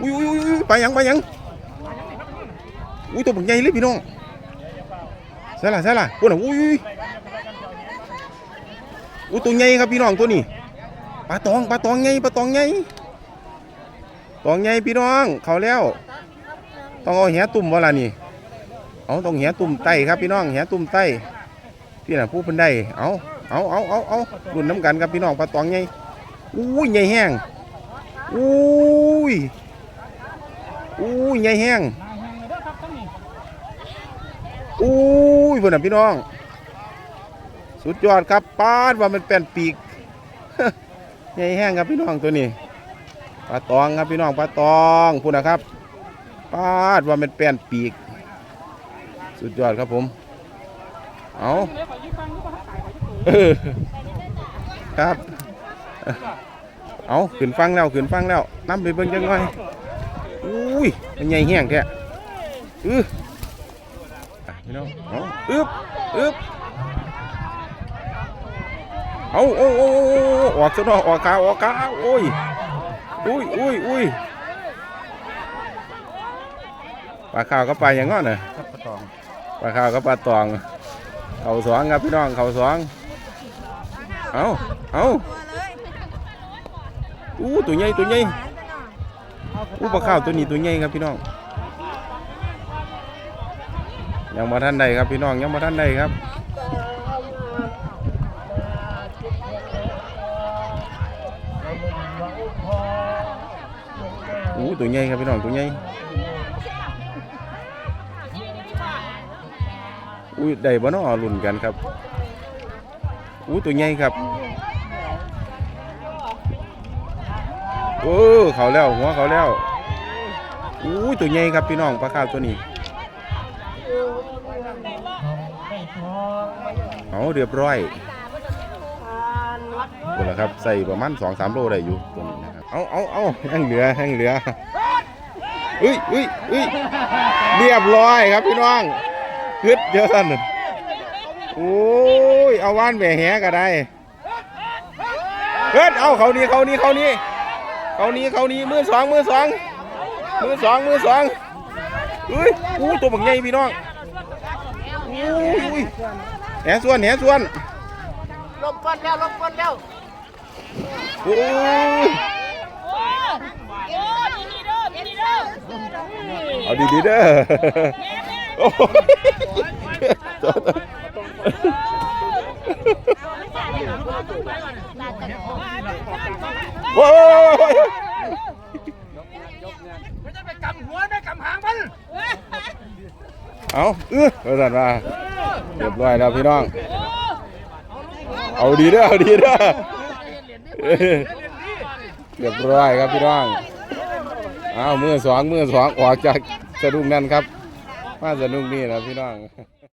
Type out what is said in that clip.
อุ้ยอุ้ยอุ้ยไปยังไปยังอุ้ยตัวบักใหญ่เลยพี่น้องใช่ละใช่ละพวกน่ะอุ้ยอุ้ยอุ้ยตัวใหญ่ครับพี่น้องตัวนี้ปลาตองปลาตองใหญ่ปลาตองใหญ่ตองใหญ่พี่น้องเขาแล้วต้องเอาแหตุ่มวะล่ะนี่เอาต้องแหตุ่มไตครับพี่น้องแหตุ่มไตพี่น่ะผู้เพิ่นได้เอาเอาเอาเอาเอารุ่นน้ำกันครับพี่น้องปลาตองใหญ่อุ้ยใหญ่แห้งอุ้ย อุ้ยใหญ่แห้งแหงเลยเด้อครับทั้งอุ้ยเพื่อนนะพี่น้อง สุดยอดครับปาดว่ามันเป็นปีกใหญ่แห้งครับพี่น้องตัวนี้ปลาตองครับพี่น้องปลาตองพูดนะครับปาดว่ามันเป็นปีก สุดยอดครับผม เอาเขื่อยืมเออครับ เอาขึ้นฟังแล้วขึ้นฟังแล้วน้ำไปเบิ่งจังหน่อย อุ้ยมันใหญ่แห้งแท้อืออะพี่น้องเอาอึบอึบเอาโอ้โอ้โอ้โอ้ออกซะเนาะออกขาออกขาโอ้ยอุ้ยอุ้ยอุ้ยปลาข้าวก็ปลาอย่างงั้นน่ะครับปะตองปลาข้าวก็ปลาตอง เขาสองครับพี่น้องเขาสองเอาเอาอู้ตัวใหญ่ตัวใหญ่ อู้ปลาข้าวตัวนี้ตัวใหญ่ครับพี่น้อง ยังมาท่านใดครับพี่น้องยังมาท่านใดครับอู้ตัวใหญ่ครับพี่น้องตัวใหญ่อุ้ยได้บ่เนาะรุ่นกันครับอู้ตัวใหญ่ครับ โอ้เขาแล้วหัวเขาแล้วอู้ตัวใหญ่ครับพี่น้องปลาข้าวตัวนี้เอาเรียบร้อยหมดแล้วครับใส่ประมาณสองสามโลได้อยู่ตัวนี้นะครับเอาเอาเอาแห้งเหลือแห้งเหลืออุ้ยอุ้ยอุ้ยเรียบร้อยครับพี่น้องคืดเยอะท่านโอ้ยเอาว่านแหวแหก็ได้เฮ้ยเอาเขานี่เขานี่เขานี่ เขานี่เขานี่มือสองมือสองมือสองมือสองอุ้ยอู้ตัวบักใหญ่พี่น้องอุ้ยอุ้ยแหส่วนแหส่วนลบก้นแล้วลบก้นแล้วโอ้ยโอ้ดีดีเด้อดีดีเด้อเอาดีๆเด้อโอ้ยโอ้ย ไม่ต้องไปกำหัวไม่กำหางมัน เอาเออประสั่นมาเรียบร้อยแล้วพี่น้อง เอาดีเด้อเอาดีเด้อเออเรียบร้อยครับพี่น้องเอามือสองมือสองออกจากสะดุ้งนั่นครับ มาสะดุ้งนี่นะพี่น้อง